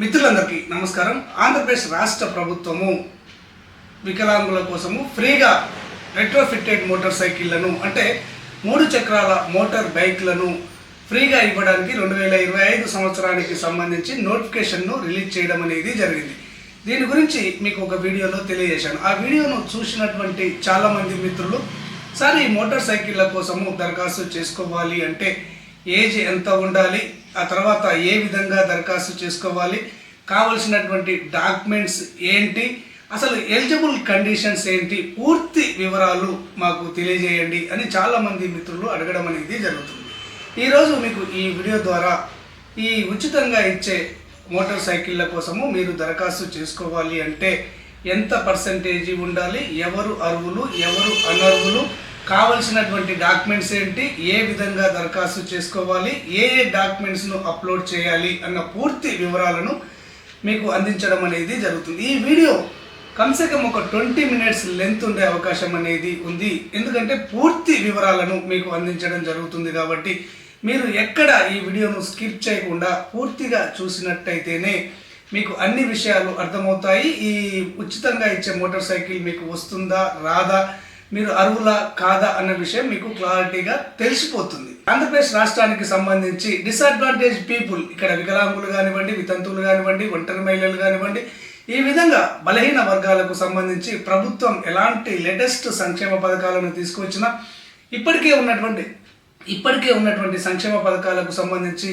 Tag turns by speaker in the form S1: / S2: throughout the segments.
S1: మిత్రులందరికీ నమస్కారం. ఆంధ్రప్రదేశ్ రాష్ట్ర ప్రభుత్వము వికలాంగుల కోసము ఫ్రీగా రెట్రోఫిట్టెడ్ మోటార్ సైకిళ్ళను అంటే మూడు చక్రాల మోటార్ బైక్లను ఫ్రీగా ఇవ్వడానికి రెండు వేల ఇరవై ఐదు సంవత్సరానికి సంబంధించి నోటిఫికేషన్ను రిలీజ్ చేయడం అనేది జరిగింది. దీని గురించి మీకు ఒక వీడియోలో తెలియజేశాను. ఆ వీడియోను చూసినటువంటి చాలామంది మిత్రులు సార్ ఈ మోటార్ సైకిళ్ళ కోసము దరఖాస్తు చేసుకోవాలి అంటే ఏజ్ ఎంత ఉండాలి? ఆ తర్వాత ఏ విధంగా దరఖాస్తు చేసుకోవాలి కావలసినటువంటి డాక్యుమెంట్స్ ఏంటి అసలు ఎలిజిబుల్ కండిషన్స్ ఏంటి పూర్తి వివరాలు మాకు తెలియజేయండి అని చాలామంది మిత్రులు అడగడం అనేది జరుగుతుంది. ఈరోజు మీకు ఈ వీడియో ద్వారా ఈ ఉచితంగా ఇచ్చే మోటార్ సైకిళ్ళ కోసము మీరు దరఖాస్తు చేసుకోవాలి అంటే ఎంత పర్సంటేజీ ఉండాలి ఎవరు అర్హులు ఎవరు అనర్హులు కావలసినటువంటి డాక్యుమెంట్స్ ఏంటి? ఏ విధంగా దరఖాస్తు చేసుకోవాలి? ఏ ఏ డాక్యుమెంట్స్ను అప్లోడ్ చేయాలి? అన్న పూర్తి వివరాలను మీకు అందించడం అనేది జరుగుతుంది. ఈ వీడియో కమ్సే కమ్ ఒక ట్వంటీ మినిట్స్ లెంత్ ఉండే అవకాశం అనేది ఉంది. ఎందుకంటే పూర్తి వివరాలను మీకు అందించడం జరుగుతుంది కాబట్టి మీరు ఎక్కడ ఈ వీడియోను స్కిప్ చేయకుండా పూర్తిగా చూసినట్టయితేనే మీకు అన్ని విషయాలు అర్థమవుతాయి. ఈ ఉచితంగా ఇచ్చే మోటార్ సైకిల్ మీకు వస్తుందా? రాదా? మీరు అర్హులా కాదా అన్న విషయం మీకు క్లారిటీగా తెలిసిపోతుంది. ఆంధ్రప్రదేశ్ రాష్ట్రానికి సంబంధించి డిసడ్వాంటేజ్ పీపుల్ ఇక్కడ వికలాంగులు కానివ్వండి వితంతువులు కానివ్వండి ఒంటరి మహిళలు కానివ్వండి ఈ విధంగా బలహీన వర్గాలకు సంబంధించి ప్రభుత్వం ఎలాంటి లేటెస్ట్ సంక్షేమ పథకాలను తీసుకొచ్చినా ఇప్పటికే ఉన్నటువంటి ఇప్పటికే ఉన్నటువంటి సంక్షేమ పథకాలకు సంబంధించి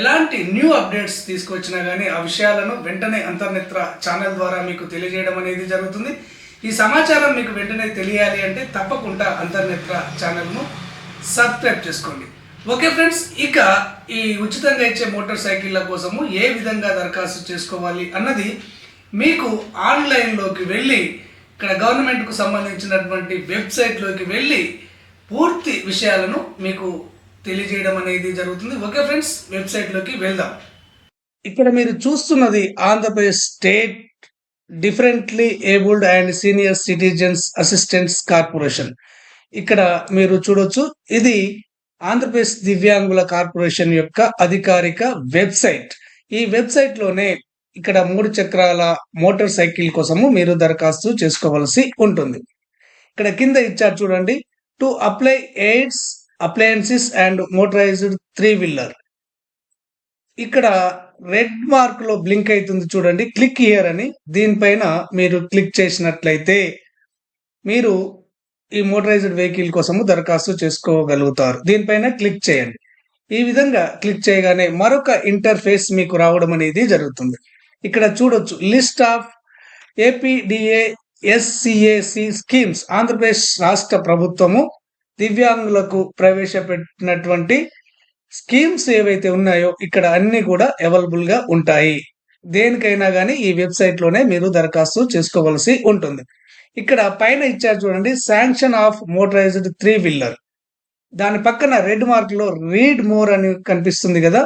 S1: ఎలాంటి న్యూ అప్డేట్స్ తీసుకొచ్చినా కానీ ఆ విషయాలను వెంటనే అంతర్నేత్ర ఛానల్ ద్వారా మీకు తెలియజేయడం అనేది జరుగుతుంది. ఈ సమాచారం మీకు వెంటనే తెలియాలి అంటే తప్పకుండా అంతర్నేత్ర ఛానల్ను సబ్స్క్రైబ్ చేసుకోండి. ఓకే ఫ్రెండ్స్ ఇక ఈ ఉచితంగా ఇచ్చే మోటార్ సైకిళ్ళ కోసము ఏ విధంగా దరఖాస్తు చేసుకోవాలి అన్నది మీకు ఆన్లైన్లోకి వెళ్ళి ఇక్కడ గవర్నమెంట్కు సంబంధించినటువంటి వెబ్సైట్లోకి వెళ్ళి పూర్తి విషయాలను మీకు తెలియజేయడం అనేది జరుగుతుంది. ఓకే ఫ్రెండ్స్ వెబ్సైట్లోకి వెళ్దాం. ఇక్కడ మీరు చూస్తున్నది Andhra Pradesh state differently abled and senior citizens assistants corporation. ఇక్కడ మీరు చూడొచ్చు ఇది ఆంధ్రప్రదేశ్ దివ్యాంగుల కార్పొరేషన్ యొక్క అధికారిక వెబ్సైట్. ఈ వెబ్సైట్లోనే ఇక్కడ మూడు చక్రాల మోటార్ సైకిల్ కోసము మీరు దరఖాస్తు చేసుకోవలసి ఉంటుంది. ఇక్కడ కింద ఇచ్చారు చూడండి to apply aids appliances and motorized three wheeler. ఇక్కడ రెడ్ మార్క్లో బ్లింక్ అవుతుంది చూడండి. క్లిక్ హియర్ అని దీనిపైన మీరు క్లిక్ చేసినట్లయితే మీరు ఈ మోటరైజ్డ్ వెహికల్ కోసము దరఖాస్తు చేసుకోగలుగుతారు. దీనిపైన క్లిక్ చేయండి. ఈ విధంగా క్లిక్ చేయగానే మరొక ఇంటర్ఫేస్ మీకు రావడం అనేది జరుగుతుంది. ఇక్కడ చూడొచ్చు. List of APDA SCAC schemes Andhra Pradesh రాష్ట్ర ప్రభుత్వము దివ్యాంగులకు ప్రవేశపెట్టినటువంటి స్కీమ్స్ ఏవైతే ఉన్నాయో ఇక్కడ అన్ని కూడా అవైలబుల్గా ఉంటాయి. దేనికైనా కానీ ఈ వెబ్సైట్లోనే మీరు దరఖాస్తు చేసుకోవలసి ఉంటుంది. ఇక్కడ పైన ఇచ్చారు చూడండి sanction of motorized three wheeler దాని పక్కన రెడ్ మార్క్లో రీడ్ మోర్ అని కనిపిస్తుంది కదా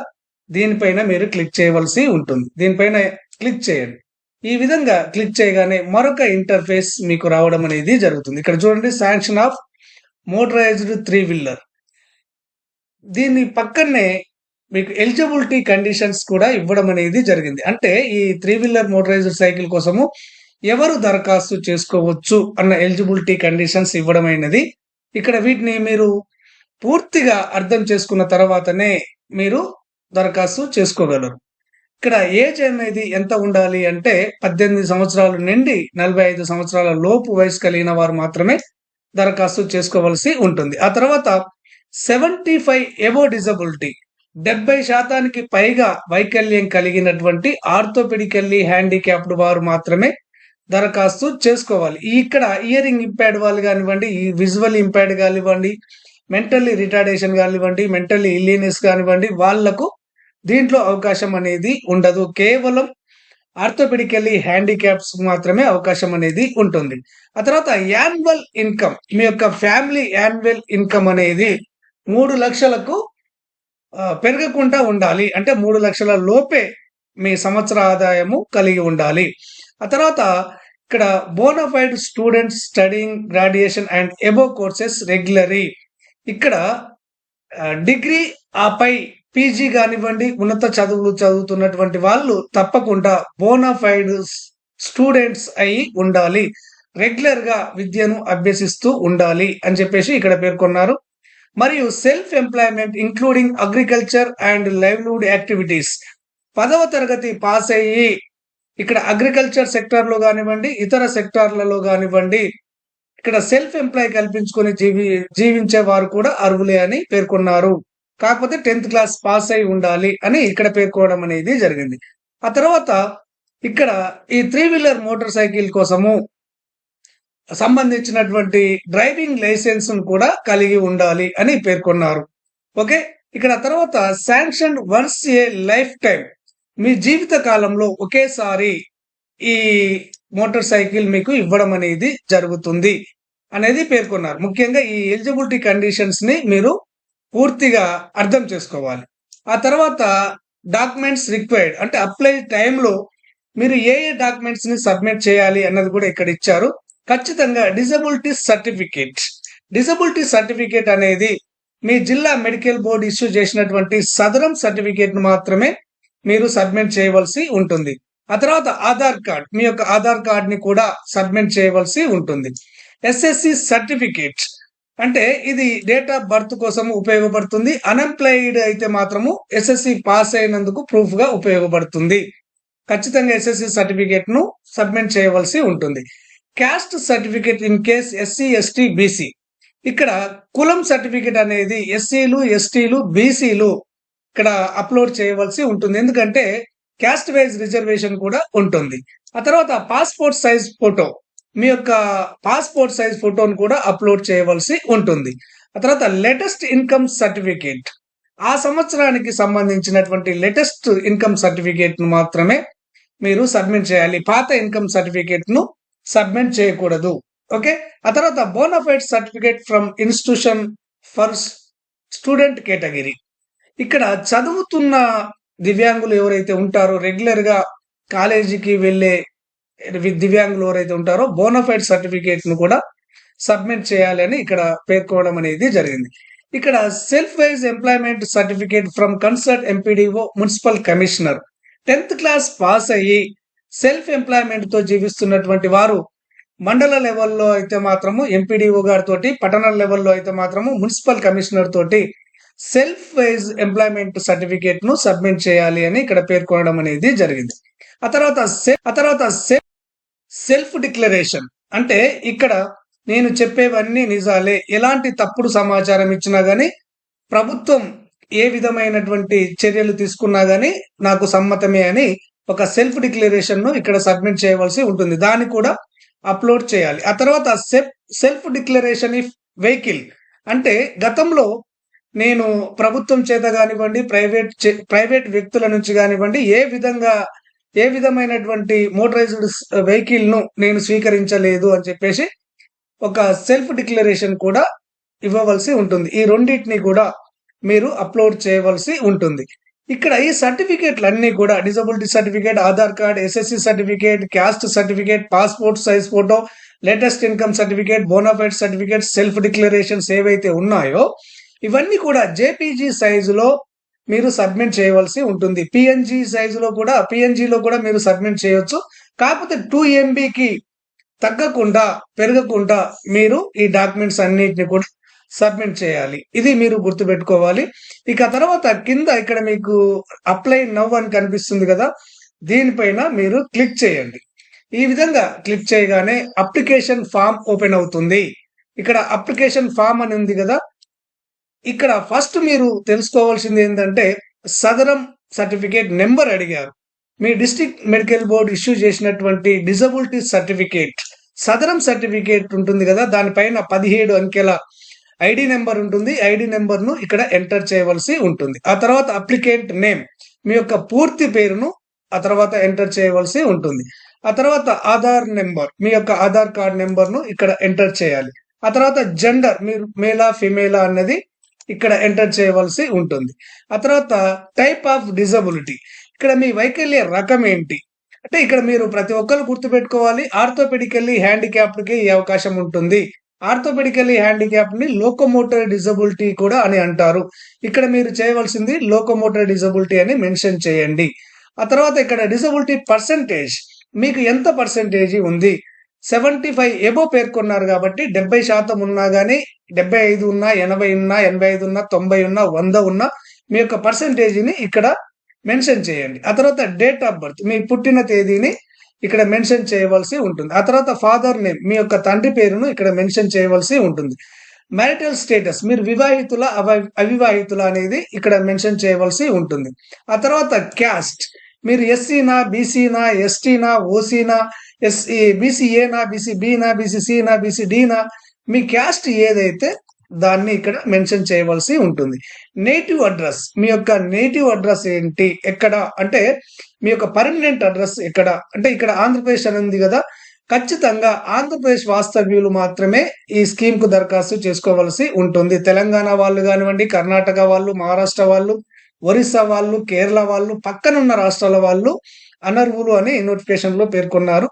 S1: దీనిపైన మీరు క్లిక్ చేయవలసి ఉంటుంది. దీనిపైన క్లిక్ చేయండి. ఈ విధంగా క్లిక్ చేయగానే మరొక ఇంటర్ఫేస్ మీకు రావడం అనేది జరుగుతుంది. ఇక్కడ చూడండి sanction of motorized three wheeler దీని పక్కనే మీకు ఎలిజిబిలిటీ కండిషన్స్ కూడా ఇవ్వడం అనేది జరిగింది. అంటే ఈ త్రీ వీలర్ మోటరైజ్డ్ సైకిల్ కోసము ఎవరు దరఖాస్తు చేసుకోవచ్చు అన్న ఎలిజిబిలిటీ కండిషన్స్ ఇవ్వడం అయినది. ఇక్కడ వీటిని మీరు పూర్తిగా అర్థం చేసుకున్న తర్వాతనే మీరు దరఖాస్తు చేసుకోగలరు. ఇక్కడ ఏజ్ అనేది ఎంత ఉండాలి అంటే పద్దెనిమిది సంవత్సరాలు నుండి నలభై ఐదు సంవత్సరాల లోపు వయసు కలిగిన వారు మాత్రమే దరఖాస్తు చేసుకోవలసి ఉంటుంది. ఆ తర్వాత సెవెంటీ ఫైవ్ ఎబో డిజబిలిటీ. డెబ్బై శాతానికి పైగా వైకల్యం కలిగినటువంటి ఆర్థోపెడికల్లీ హ్యాండిక్యాప్డ్ వారు మాత్రమే దరఖాస్తు చేసుకోవాలి. ఇక్కడ ఇయరింగ్ ఇంపైర్డ్ వాళ్ళు కానివ్వండి ఈ విజువల్ ఇంపైర్డ్ కానివ్వండి మెంటల్లీ రిటార్డేషన్ కానివ్వండి మెంటల్లీ ఇల్లీనెస్ కానివ్వండి వాళ్ళకు దీంట్లో అవకాశం అనేది ఉండదు. కేవలం ఆర్థోపెడికల్లీ హ్యాండిక్యాప్స్ మాత్రమే అవకాశం అనేది ఉంటుంది. ఆ తర్వాత యాన్యువల్ ఇన్కమ్ మీ యొక్క ఫ్యామిలీ యాన్యువల్ ఇన్కమ్ అనేది మూడు లక్షలకు పెరగకుండా ఉండాలి. అంటే మూడు లక్షల లోపే మీ సంవత్సర ఆదాయము కలిగి ఉండాలి. ఆ తర్వాత ఇక్కడ bonafide students studying graduation and above courses regularly. ఇక్కడ డిగ్రీ ఆపై పీజీ కానివ్వండి ఉన్నత చదువులు చదువుతున్నటువంటి వాళ్ళు తప్పకుండా బోనఫైడ్ స్టూడెంట్స్ అయి ఉండాలి. రెగ్యులర్గా విద్యను అభ్యసిస్తూ ఉండాలి అని చెప్పేసి ఇక్కడ పేర్కొన్నారు. మరియు self employment including agriculture and livelihood activities పదవ తరగతి పాస్ అయ్యి ఇక్కడ అగ్రికల్చర్ సెక్టార్లో కానివ్వండి ఇతర సెక్టార్లలో కానివ్వండి ఇక్కడ సెల్ఫ్ ఎంప్లాయ్ కల్పించుకొని జీవి జీవించే వారు కూడా అర్హులే అని పేర్కొన్నారు. కాకపోతే టెన్త్ క్లాస్ పాస్ అయి ఉండాలి అని ఇక్కడ పేర్కోవడం అనేది జరిగింది. ఆ తర్వాత ఇక్కడ ఈ త్రీ వీలర్ మోటార్ సైకిల్ కోసము సంబంధించినటువంటి డ్రైవింగ్ లైసెన్స్ కూడా కలిగి ఉండాలి అని పేర్కొన్నారు. ఓకే? ఇక్కడ తర్వాత sanction once a lifetime మీ జీవిత కాలంలో ఒకేసారి ఈ మోటార్ సైకిల్ మీకు ఇవ్వడం అనేది జరుగుతుంది అనేది పేర్కొన్నారు. ముఖ్యంగా ఈ ఎలిజిబిలిటీ కండిషన్స్ని మీరు పూర్తిగా అర్థం చేసుకోవాలి. ఆ తర్వాత డాక్యుమెంట్స్ రిక్వైర్డ్. అంటే అప్లై టైంలో మీరు ఏ ఏ డాక్యుమెంట్స్ని సబ్మిట్ చేయాలి అన్నది కూడా ఇక్కడ ఇచ్చారు. ఖచ్చితంగా డిజబిలిటీ సర్టిఫికేట్. డిజబిలిటీ సర్టిఫికేట్ అనేది మీ జిల్లా మెడికల్ బోర్డు ఇష్యూ చేసినటువంటి సదరం సర్టిఫికేట్ మాత్రమే మీరు సబ్మిట్ చేయవలసి ఉంటుంది. ఆ తర్వాత ఆధార్ కార్డ్ మీ యొక్క ఆధార్ కార్డ్ని కూడా సబ్మిట్ చేయవలసి ఉంటుంది. ఎస్ఎస్సి సర్టిఫికేట్ అంటే ఇది డేట్ ఆఫ్ బర్త్ కోసం ఉపయోగపడుతుంది. అన్ఎంప్లాయిడ్ అయితే మాత్రము ఎస్ఎస్సి పాస్ అయినందుకు ప్రూఫ్గా ఉపయోగపడుతుంది. ఖచ్చితంగా ఎస్ఎస్సి సర్టిఫికేట్ను సబ్మిట్ చేయవలసి ఉంటుంది. Caste certificate in case SC ST BC. ఇక్కడ కులం సర్టిఫికేట్ అనేది ఎస్సీలు ఎస్టీలు బీసీలు ఇక్కడ అప్లోడ్ చేయవలసి ఉంటుంది. ఎందుకంటే క్యాస్ట్ వైజ్ రిజర్వేషన్ కూడా ఉంటుంది. ఆ తర్వాత పాస్పోర్ట్ సైజ్ ఫోటో. మీ యొక్క పాస్పోర్ట్ సైజ్ ఫోటోను కూడా అప్లోడ్ చేయవలసి ఉంటుంది. ఆ తర్వాత లేటెస్ట్ ఇన్కమ్ సర్టిఫికేట్. ఆ సంవత్సరానికి సంబంధించినటువంటి లేటెస్ట్ ఇన్కమ్ సర్టిఫికేట్ను మాత్రమే మీరు సబ్మిట్ చేయాలి. పాత ఇన్కమ్ సర్టిఫికేట్ను సబ్మిట్ చేయకూడదు. ఓకే? ఆ తర్వాత bonafide certificate from institution for student category ఇక్కడ చదువుతున్న దివ్యాంగులు ఎవరైతే ఉంటారో రెగ్యులర్గా కాలేజీకి వెళ్ళే దివ్యాంగులు ఎవరైతే ఉంటారో బోనఫైడ్ సర్టిఫికేట్ను కూడా సబ్మిట్ చేయాలని ఇక్కడ పేర్కోవడం అనేది జరిగింది. ఇక్కడ self wise employment certificate from concerned MPDO municipal commissioner tenth class pass అయ్యి సెల్ఫ్ ఎంప్లాయ్మెంట్తో జీవిస్తున్నటువంటి వారు మండల లెవెల్లో అయితే మాత్రము ఎంపీడీఓ గారితో పట్టణ లెవెల్లో అయితే మాత్రము మున్సిపల్ కమిషనర్ తోటి సెల్ఫ్ వైజ్ ఎంప్లాయ్మెంట్ సర్టిఫికేట్ను సబ్మిట్ చేయాలి అని ఇక్కడ పేర్కొనడం అనేది జరిగింది. ఆ తర్వాత ఆ తర్వాత సెల్ఫ్ డిక్లరేషన్. అంటే ఇక్కడ నేను చెప్పేవన్నీ నిజాలే. ఎలాంటి తప్పుడు సమాచారం ఇచ్చినా గానీ ప్రభుత్వం ఏ విధమైనటువంటి చర్యలు తీసుకున్నా గానీ నాకు సమ్మతమే అని ఒక సెల్ఫ్ డిక్లరేషన్ను ఇక్కడ సబ్మిట్ చేయవలసి ఉంటుంది. దాన్ని కూడా అప్లోడ్ చేయాలి. ఆ తర్వాత సెల్ఫ్ డిక్లరేషన్ ఇఫ్ వెహికల్ అంటే గతంలో నేను ప్రభుత్వం చేత కానివ్వండి ప్రైవేట్ ప్రైవేట్ వ్యక్తుల నుంచి కానివ్వండి ఏ విధంగా ఏ విధమైనటువంటి మోటరైజ్డ్ వెహికల్ను నేను స్వీకరించలేదు అని చెప్పేసి ఒక సెల్ఫ్ డిక్లరేషన్ కూడా ఇవ్వవలసి ఉంటుంది. ఈ రెండింటిని కూడా మీరు అప్లోడ్ చేయవలసి ఉంటుంది. ఇక్కడ ఈ సర్టిఫికేట్లు అన్నీ కూడా disability certificate Aadhaar card SSC certificate caste certificate passport size photo latest income certificate bonafide certificate self declarations ఏవైతే ఉన్నాయో ఇవన్నీ కూడా జేపీజీ సైజులో మీరు సబ్మిట్ చేయవలసి ఉంటుంది. పిఎన్జీ సైజులో కూడా పిఎన్జీలో కూడా మీరు సబ్మిట్ చేయొచ్చు. కాకపోతే టూ ఎంబీకి తగ్గకుండా పెరగకుండా మీరు ఈ డాక్యుమెంట్స్ అన్నిటిని కూడా సబ్మిట్ చేయాలి. ఇది మీరు గుర్తుపెట్టుకోవాలి. ఇక తర్వాత కింద ఇక్కడ మీకు అప్లై నవ్ అని కనిపిస్తుంది కదా దీనిపైన మీరు క్లిక్ చేయండి. ఈ విధంగా క్లిక్ చేయగానే అప్లికేషన్ ఫామ్ ఓపెన్ అవుతుంది. ఇక్కడ అప్లికేషన్ ఫామ్ అని ఉంది కదా ఇక్కడ ఫస్ట్ మీరు తెలుసుకోవాల్సింది ఏంటంటే సదరం సర్టిఫికేట్ నెంబర్ అడిగారు. మీ డిస్ట్రిక్ట్ మెడికల్ బోర్డు ఇష్యూ చేసినటువంటి డిజబిలిటీ సర్టిఫికేట్ సదరం సర్టిఫికేట్ ఉంటుంది కదా దానిపైన పదిహేడు అంకెల ఐడి నెంబర్ ఉంటుంది. ఐడి నెంబర్ను ఇక్కడ ఎంటర్ చేయవలసి ఉంటుంది. ఆ తర్వాత అప్లికెంట్ నేమ్ మీ యొక్క పూర్తి పేరును ఆ తర్వాత ఎంటర్ చేయవలసి ఉంటుంది. ఆ తర్వాత ఆధార్ నెంబర్ మీ యొక్క ఆధార్ కార్డ్ నెంబర్ను ఇక్కడ ఎంటర్ చేయాలి. ఆ తర్వాత జెండర్ మీరు మేలా ఫిమేలా అన్నది ఇక్కడ ఎంటర్ చేయవలసి ఉంటుంది. ఆ తర్వాత టైప్ ఆఫ్ డిజబిలిటీ ఇక్కడ మీ వైకల్య రకం ఏంటి? అంటే ఇక్కడ మీరు ప్రతి ఒక్కరు గుర్తుపెట్టుకోవాలి ఆర్థోపెడికల్లీ హ్యాండిక్యాప్డ్కి ఈ అవకాశం ఉంటుంది. ఆర్థోపెడికలీ హ్యాండిక్యాప్ని లోకోమోటర్ డిజబిలిటీ కూడా అని అంటారు. ఇక్కడ మీరు చేయవలసింది లోకోమోటర్ డిజబిలిటీ అని మెన్షన్ చేయండి. ఆ తర్వాత ఇక్కడ డిజబిలిటీ పర్సంటేజ్ మీకు ఎంత పర్సంటేజ్ ఉంది? సెవెంటీ ఫైవ్ ఎబో పేర్కొన్నారు కాబట్టి డెబ్బై శాతం ఉన్నా కానీ డెబ్బై ఐదు ఉన్నా ఎనభై ఉన్నా ఎనభై ఐదు ఉన్నా తొంభై ఉన్నా వంద ఉన్నా మీ యొక్క పర్సంటేజీని ఇక్కడ మెన్షన్ చేయండి. ఆ తర్వాత డేట్ ఆఫ్ బర్త్ మీ పుట్టిన తేదీని ఇక్కడ మెన్షన్ చేయవలసి ఉంటుంది. ఆ తర్వాత ఫాదర్ నేమ్ మీ యొక్క తండ్రి పేరును ఇక్కడ మెన్షన్ చేయవలసి ఉంటుంది. మ్యారిటల్ స్టేటస్ మీరు వివాహితుల అవ- అవివాహితుల అనేది ఇక్కడ మెన్షన్ చేయవలసి ఉంటుంది. ఆ తర్వాత క్యాస్ట్ మీరు ఎస్సీనా బీసీనా ఎస్టీనా ఓసీనా ఎస్సీ బీసీఏనా బీసీ బీనా బీసీ సీనా బీసీ డీనా మీ క్యాస్ట్ ఏదైతే దాన్ని ఇక్కడ మెన్షన్ చేయవలసి ఉంటుంది. నేటివ్ అడ్రస్ మీ యొక్క నేటివ్ అడ్రస్ ఏంటి ఎక్కడ అంటే మీ యొక్క పర్మనెంట్ అడ్రస్ ఎక్కడ అంటే ఇక్కడ ఆంధ్రప్రదేశ్ అనేది కదా ఖచ్చితంగా ఆంధ్రప్రదేశ్ వాస్తవ్యులు మాత్రమే ఈ స్కీమ్కు దరఖాస్తు చేసుకోవాల్సి ఉంటుంది. తెలంగాణ వాళ్ళు కానివ్వండి కర్ణాటక వాళ్ళు మహారాష్ట్ర వాళ్ళు ఒరిస్సా వాళ్ళు కేరళ వాళ్ళు పక్కనున్న రాష్ట్రాల వాళ్ళు అనర్హులు అని నోటిఫికేషన్లో పేర్కొన్నారు.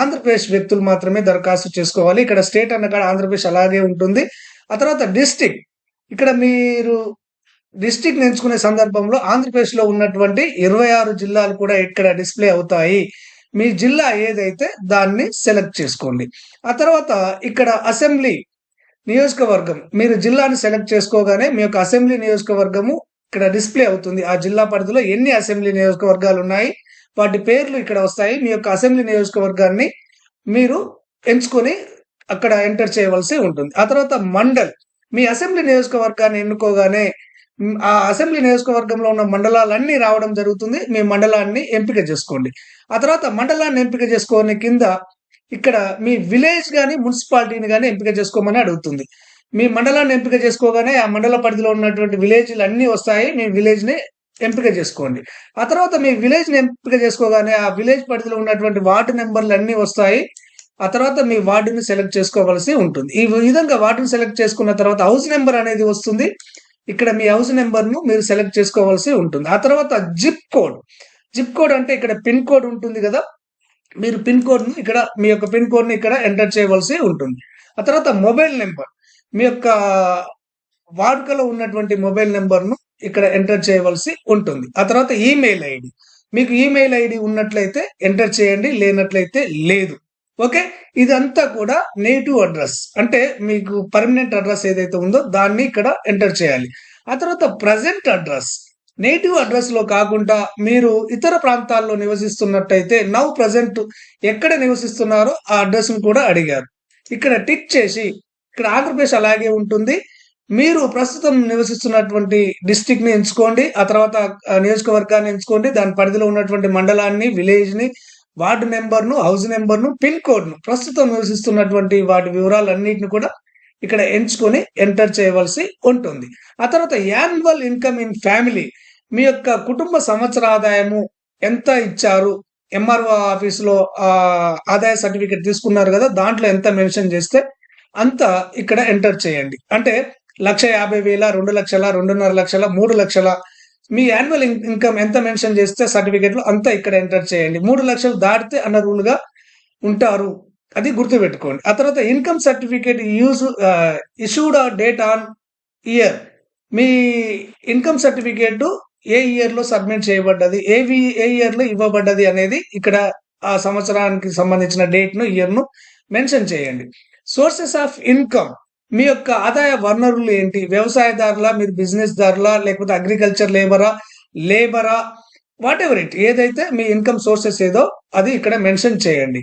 S1: ఆంధ్రప్రదేశ్ వ్యక్తులు మాత్రమే దరఖాస్తు చేసుకోవాలి. ఇక్కడ స్టేట్ అన్న కాడ ఆంధ్రప్రదేశ్ అలాగే ఉంటుంది. ఆ తర్వాత డిస్టిక్ ఇక్కడ మీరు డిస్టిక్ ఎంచుకునే సందర్భంలో ఆంధ్రప్రదేశ్లో ఉన్నటువంటి ఇరవై ఆరు జిల్లాలు కూడా ఇక్కడ డిస్ప్లే అవుతాయి. మీ జిల్లా ఏదైతే దాన్ని సెలెక్ట్ చేసుకోండి. ఆ తర్వాత ఇక్కడ అసెంబ్లీ నియోజకవర్గం. మీరు జిల్లాని సెలెక్ట్ చేసుకోగానే మీ యొక్క అసెంబ్లీ నియోజకవర్గము ఇక్కడ డిస్ప్లే అవుతుంది. ఆ జిల్లా పరిధిలో ఎన్ని అసెంబ్లీ నియోజకవర్గాలు ఉన్నాయి వాటి పేర్లు ఇక్కడ వస్తాయి. మీ యొక్క అసెంబ్లీ నియోజకవర్గాన్ని మీరు ఎంచుకొని అక్కడ ఎంటర్ చేయవలసి ఉంటుంది. ఆ తర్వాత మండల్. మీ అసెంబ్లీ నియోజకవర్గాన్ని ఎన్నుకోగానే ఆ అసెంబ్లీ నియోజకవర్గంలో ఉన్న మండలాలన్నీ రావడం జరుగుతుంది. మీ మండలాన్ని ఎంపిక చేసుకోండి. ఆ తర్వాత మండలాన్ని ఎంపిక చేసుకోని కింద ఇక్కడ మీ విలేజ్ కానీ మున్సిపాలిటీని కానీ ఎంపిక చేసుకోమని అడుగుతుంది. మీ మండలాన్ని ఎంపిక చేసుకోగానే ఆ మండల పరిధిలో ఉన్నటువంటి విలేజ్లు అన్నీ వస్తాయి. మీ విలేజ్ని ఎంపిక చేసుకోండి. ఆ తర్వాత మీ విలేజ్ని ఎంపిక చేసుకోగానే ఆ విలేజ్ పరిధిలో ఉన్నటువంటి వార్డు నెంబర్లు అన్నీ వస్తాయి. ఆ తర్వాత మీ వార్డుని సెలెక్ట్ చేసుకోవాల్సి ఉంటుంది. ఈ విధంగా వార్డుని సెలెక్ట్ చేసుకున్న తర్వాత హౌస్ నెంబర్ అనేది వస్తుంది. ఇక్కడ మీ హౌస్ నెంబర్ను మీరు సెలెక్ట్ చేసుకోవాల్సి ఉంటుంది. ఆ తర్వాత జిప్ కోడ్. జిప్ కోడ్ అంటే ఇక్కడ పిన్ కోడ్ ఉంటుంది కదా? మీరు పిన్ కోడ్ను ఇక్కడ మీ యొక్క పిన్ కోడ్ని ఇక్కడ ఎంటర్ చేయవలసి ఉంటుంది. ఆ తర్వాత మొబైల్ నెంబర్. మీ యొక్క వాడుకలో ఉన్నటువంటి మొబైల్ నెంబర్ను ఇక్కడ ఎంటర్ చేయవలసి ఉంటుంది. ఆ తర్వాత ఈమెయిల్ ఐడి. మీకు ఈమెయిల్ ఐడి ఉన్నట్లయితే ఎంటర్ చేయండి లేనట్లయితే లేదు. ఓకే? ఇదంతా కూడా నేటివ్ అడ్రస్. అంటే మీకు పర్మనెంట్ అడ్రస్ ఏదైతే ఉందో దాన్ని ఇక్కడ ఎంటర్ చేయాలి. ఆ తర్వాత ప్రజెంట్ అడ్రస్. నేటివ్ అడ్రస్లో కాకుండా మీరు ఇతర ప్రాంతాల్లో నివసిస్తున్నట్టయితే నవ్ ప్రజెంట్ ఎక్కడ నివసిస్తున్నారో ఆ అడ్రస్ను కూడా అడిగారు. ఇక్కడ టిక్ చేసి ఇక్కడ ఆంధ్రప్రదేశ్ అలాగే ఉంటుంది. మీరు ప్రస్తుతం నివసిస్తున్నటువంటి డిస్టిక్ని ఎంచుకోండి. ఆ తర్వాత నియోజకవర్గాన్ని ఎంచుకోండి. దాని పరిధిలో ఉన్నటువంటి మండలాన్ని విలేజ్ని వార్డు మెంబర్ను హౌస్ మెంబర్ను పిన్ కోడ్ను ప్రస్తుతం నివసిస్తున్నటువంటి వాటి వివరాలన్నిటిని కూడా ఇక్కడ ఎంచుకొని ఎంటర్ చేయవలసి ఉంటుంది. ఆ తర్వాత యాన్యువల్ ఇన్కమ్ ఇన్ ఫ్యామిలీ మీ యొక్క కుటుంబ సంవత్సర ఆదాయము ఎంత ఇచ్చారు? ఎంఆర్ఓ ఆఫీసులో ఆదాయ సర్టిఫికేట్ తీసుకున్నారు కదా దాంట్లో ఎంత మెన్షన్ చేస్తే అంత ఇక్కడ ఎంటర్ చేయండి. అంటే లక్ష యాభై వేల రెండు లక్షల రెండున్నర లక్షల మూడు లక్షల మీ యాన్యువల్ ఇన్కమ్ ఎంత మెన్షన్ చేస్తే సర్టిఫికేట్లో అంతా ఇక్కడ ఎంటర్ చేయండి. మూడు లక్షలు దాటితే అన్న రూల్గా ఉంటారు. అది గుర్తుపెట్టుకోండి. ఆ తర్వాత income certificate use issued date on year me income certificate ఏ ఇయర్లో సబ్మిట్ చేయబడ్డది ఏ ఏ ఇయర్లో ఇవ్వబడ్డది అనేది ఇక్కడ ఆ సంవత్సరానికి సంబంధించిన డేట్ను ఇయర్ను మెన్షన్ చేయండి. సోర్సెస్ ఆఫ్ ఇన్కమ్ మీ యొక్క ఆదాయ వనరులు ఏంటి? వ్యవసాయదారులా మీరు బిజినెస్ దారులా లేకపోతే అగ్రికల్చర్ లేబరా లేబరా వాట్ ఎవర్ ఇట్ ఏదైతే మీ ఇన్కమ్ సోర్సెస్ ఏదో అది ఇక్కడ మెన్షన్ చేయండి.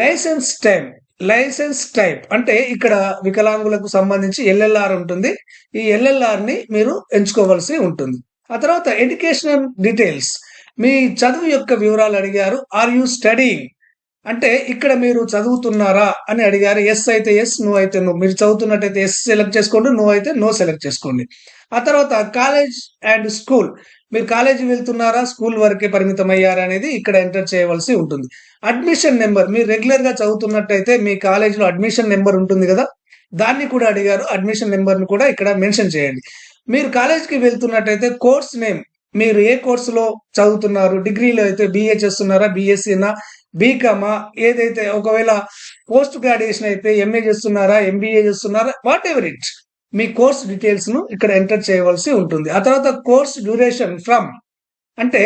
S1: లైసెన్స్ టైం లైసెన్స్ టైప్ అంటే ఇక్కడ వికలాంగులకు సంబంధించి ఎల్ఎల్ఆర్ ఉంటుంది. ఈ ఎల్ఎల్ఆర్ని మీరు ఎంచుకోవాల్సి ఉంటుంది. ఆ తర్వాత ఎడ్యుకేషనల్ డీటెయిల్స్. మీ చదువు యొక్క వివరాలు అడిగారు. ఆర్ యూ స్టడీయింగ్ అంటే ఇక్కడ మీరు చదువుతున్నారా అని అడిగారు. ఎస్ అయితే ఎస్ నువ్వు అయితే నో మీరు చదువుతున్నట్టయితే ఎస్ సెలెక్ట్ చేసుకోండి నువ్వు అయితే నో సెలెక్ట్ చేసుకోండి. ఆ తర్వాత కాలేజ్ అండ్ స్కూల్ మీరు కాలేజీ వెళ్తున్నారా స్కూల్ వరకే పరిమితం అయ్యారా అనేది ఇక్కడ ఎంటర్ చేయవలసి ఉంటుంది. అడ్మిషన్ నెంబర్ మీరు రెగ్యులర్గా చదువుతున్నట్టయితే మీ కాలేజీలో అడ్మిషన్ నెంబర్ ఉంటుంది కదా? దాన్ని కూడా అడిగారు. అడ్మిషన్ నెంబర్ని కూడా ఇక్కడ మెన్షన్ చేయండి. మీరు కాలేజీకి వెళ్తున్నట్టయితే కోర్స్ నేమ్ మీరు ఏ కోర్సులో చదువుతున్నారు? డిగ్రీలో అయితే బిఏ చేస్తున్నారా బిఎస్సీనా బీకామా ఏదైతే ఒకవేళ పోస్ట్ గ్రాడ్యుయేషన్ అయితే ఎంఏ చేస్తున్నారా ఎంబీఏ చేస్తున్నారా వాట్ ఎవర్ ఇట్ మీ కోర్స్ డీటెయిల్స్ను ఇక్కడ ఎంటర్ చేయవలసి ఉంటుంది. ఆ తర్వాత కోర్స్ డ్యూరేషన్ ఫ్రమ్ అంటే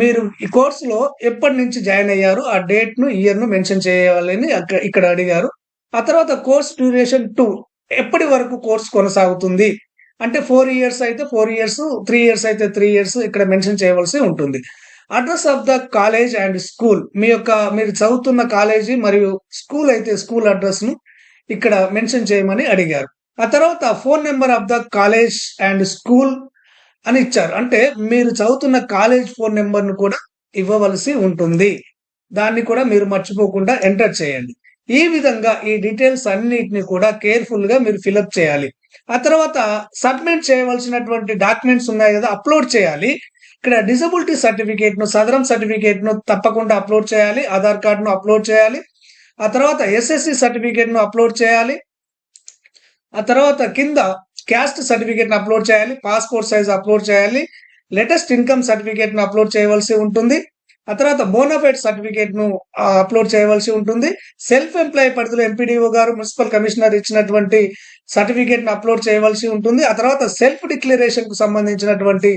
S1: మీరు ఈ కోర్సులో ఎప్పటి నుంచి జాయిన్ అయ్యారు ఆ డేట్ను ఇయర్ను మెన్షన్ చేయాలని ఇక్కడ అడిగారు. ఆ తర్వాత కోర్స్ డ్యూరేషన్ టూ ఎప్పటి వరకు కోర్స్ కొనసాగుతుంది? అంటే ఫోర్ ఇయర్స్ అయితే ఫోర్ ఇయర్స్ త్రీ ఇయర్స్ అయితే త్రీ ఇయర్స్ ఇక్కడ మెన్షన్ చేయవలసి ఉంటుంది. Address of the college and school మీ యొక్క మీరు చదువుతున్న కాలేజీ మరియు స్కూల్ అయితే స్కూల్ అడ్రస్ను ఇక్కడ మెన్షన్ చేయమని అడిగారు. ఆ తర్వాత phone number of the college and school అని ఇచ్చారు. అంటే మీరు చదువుతున్న కాలేజ్ ఫోన్ నెంబర్ను కూడా ఇవ్వవలసి ఉంటుంది. దాన్ని కూడా మీరు మర్చిపోకుండా ఎంటర్ చేయండి. ఈ విధంగా ఈ డీటెయిల్స్ అన్నిటిని కూడా కేర్ఫుల్గా మీరు ఫిలప్ చేయాలి. ఆ తర్వాత సబ్మిట్ చేయవలసినటువంటి డాక్యుమెంట్స్ ఉన్నాయి కదా అప్లోడ్ చేయాలి. ఇక్కడ డిసబిలిటీ సర్టిఫికేట్ను సదరం సర్టిఫికేట్ను తప్పకుండా అప్లోడ్ చేయాలి ఆధార్ కార్డ్ను అప్లోడ్ చేయాలి. ఆ తర్వాత ఎస్ఎస్సి సర్టిఫికేట్ను అప్లోడ్ చేయాలి. ఆ తర్వాత కింద క్యాస్ట్ సర్టిఫికేట్ను అప్లోడ్ చేయాలి పాస్పోర్ట్ సైజ్ అప్లోడ్ చేయాలి లేటెస్ట్ ఇన్కమ్ సర్టిఫికేట్ను అప్లోడ్ చేయవలసి ఉంటుంది. ఆ తర్వాత బోనఫైడ్ సర్టిఫికేట్ను అప్లోడ్ చేయవలసి ఉంటుంది. సెల్ఫ్ ఎంప్లాయ్ పరిధిలో ఎంపీడీఓ గారు మున్సిపల్ కమిషనర్ ఇచ్చినటువంటి సర్టిఫికేట్ను అప్లోడ్ చేయవలసి ఉంటుంది. ఆ తర్వాత సెల్ఫ్ డిక్లరేషన్కు సంబంధించినటువంటి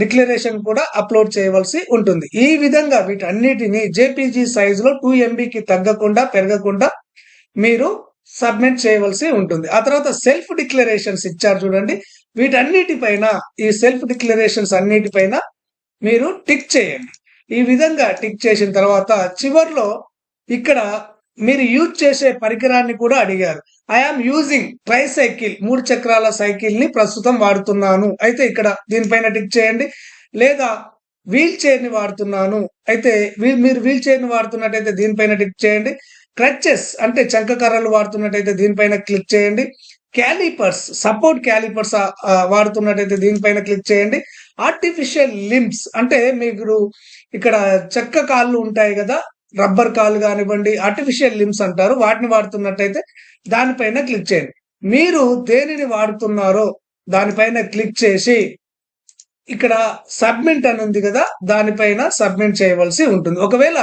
S1: డిక్లరేషన్ కూడా అప్లోడ్ చేయవలసి ఉంటుంది. ఈ విధంగా వీటన్నిటిని జేపీజీ సైజ్లో టూ ఎంబీకి తగ్గకుండా పెరగకుండా మీరు సబ్మిట్ చేయవలసి ఉంటుంది. ఆ తర్వాత సెల్ఫ్ డిక్లరేషన్స్ ఇచ్చారు చూడండి. వీటన్నిటిపైన ఈ సెల్ఫ్ డిక్లరేషన్స్ అన్నిటిపైన మీరు టిక్ చేయండి. ఈ విధంగా టిక్ చేసిన తర్వాత చివర్లో ఇక్కడ మీరు యూజ్ చేసే పరికరాన్ని కూడా అడిగారు. ఐఆమ్ యూజింగ్ ట్రై సైకిల్ మూడు చక్రాల సైకిల్ని ప్రస్తుతం వాడుతున్నాను. అయితే ఇక్కడ దీనిపైన టిక్ చేయండి. లేదా వీల్ చైర్ని వాడుతున్నాను. అయితే వీ- మీరు వీల్ చైర్ని వాడుతున్నట్టయితే దీనిపైన టిక్ చేయండి. క్రచెస్ అంటే చంక కర్రలు వాడుతున్నట్టయితే దీనిపైన క్లిక్ చేయండి. క్యాలిపర్స్ సపోర్ట్ క్యాలిపర్స్ వాడుతున్నట్టయితే దీనిపైన క్లిక్ చేయండి. ఆర్టిఫిషియల్ లిమ్స్ అంటే మీకు ఇక్కడ చెక్క కాళ్ళు ఉంటాయి కదా రబ్బర్ కాలు కానివ్వండి ఆర్టిఫిషియల్ లిమ్స్ అంటారు. వాటిని వాడుతున్నట్టయితే దానిపైన క్లిక్ చేయండి. మీరు దేనిని వాడుతున్నారో దానిపైన క్లిక్ చేసి ఇక్కడ సబ్మిట్ అని ఉంది కదా దానిపైన సబ్మిట్ చేయవలసి ఉంటుంది. ఒకవేళ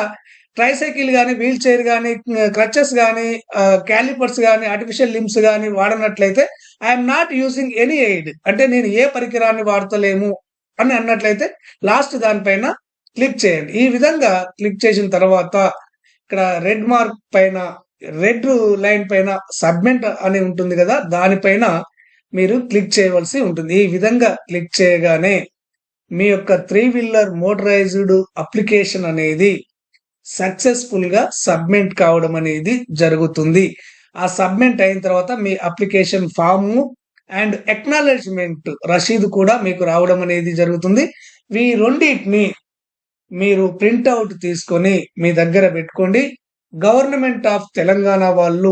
S1: ట్రైసైకిల్ కానీ వీల్ చైర్ కానీ క్రచెస్ కానీ క్యాలిపర్స్ కానీ ఆర్టిఫిషియల్ లిమ్స్ కానీ వాడనట్లయితే I'm not using any aid అంటే నేను ఏ పరికరాన్ని వాడతలేము అని అన్నట్లయితే లాస్ట్ దానిపైన క్లిక్ చేయండి. ఈ విధంగా క్లిక్ చేసిన తర్వాత ఇక్కడ రెడ్ మార్క్ పైన రెడ్ లైన్ పైన సబ్మిట్ అని ఉంటుంది కదా దానిపైన మీరు క్లిక్ చేయవలసి ఉంటుంది. ఈ విధంగా క్లిక్ చేయగానే మీ యొక్క త్రీ వీలర్ మోటరైజ్డ్ అప్లికేషన్ అనేది సక్సెస్ఫుల్గా సబ్మిట్ కావడం అనేది జరుగుతుంది. ఆ సబ్మిట్ అయిన తర్వాత మీ అప్లికేషన్ ఫామ్ అండ్ ఎక్నాలెడ్జ్మెంట్ రసీదు కూడా మీకు రావడం అనేది జరుగుతుంది. ఈ రెండింటిని మీరు ప్రింట్అవుట్ తీసుకొని మీ దగ్గర పెట్టుకోండి. గవర్నమెంట్ ఆఫ్ తెలంగాణ వాళ్ళు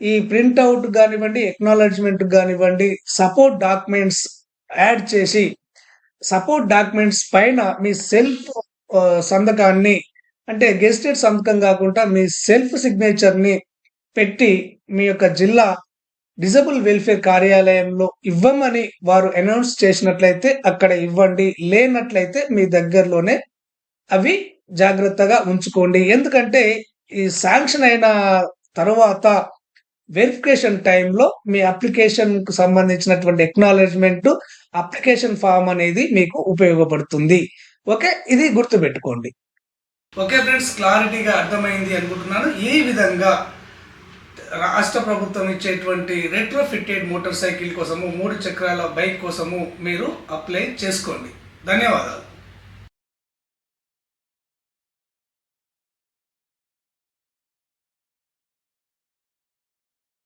S1: ఈ ప్రింట్అవుట్ కానివ్వండి ఎక్నాలెడ్జ్మెంట్ కానివ్వండి సపోర్ట్ డాక్యుమెంట్స్ యాడ్ చేసి సపోర్ట్ డాక్యుమెంట్స్ పైన మీ సెల్ఫ్ సంతకాన్ని అంటే గెస్టెడ్ సంతకం కాకుండా మీ సెల్ఫ్ సిగ్నేచర్ని పెట్టి మీ యొక్క జిల్లా డిజబుల్ వెల్ఫేర్ కార్యాలయంలో ఇవ్వమని వారు అనౌన్స్ చేసినట్లయితే అక్కడ ఇవ్వండి. లేనట్లయితే మీ దగ్గరలోనే అవి జాగ్రత్తగా ఉంచుకోండి. ఎందుకంటే ఈ శాంక్షన్ అయిన తర్వాత వెరిఫికేషన్ టైంలో మీ అప్లికేషన్కు సంబంధించినటువంటి ఎక్నాలెడ్జ్మెంట్ అప్లికేషన్ ఫామ్ అనేది మీకు ఉపయోగపడుతుంది. ఓకే? ఇది గుర్తుపెట్టుకోండి. ఓకే ఫ్రెండ్స్ క్లారిటీగా అర్థమైంది అనుకుంటున్నాను. ఈ విధంగా రాష్ట్ర ప్రభుత్వం ఇచ్చేటువంటి రెట్రోఫిట్టెడ్ మోటార్ సైకిల్ కోసము మూడు చక్రాల బైక్ కోసము మీరు అప్లై చేసుకోండి. ధన్యవాదాలు.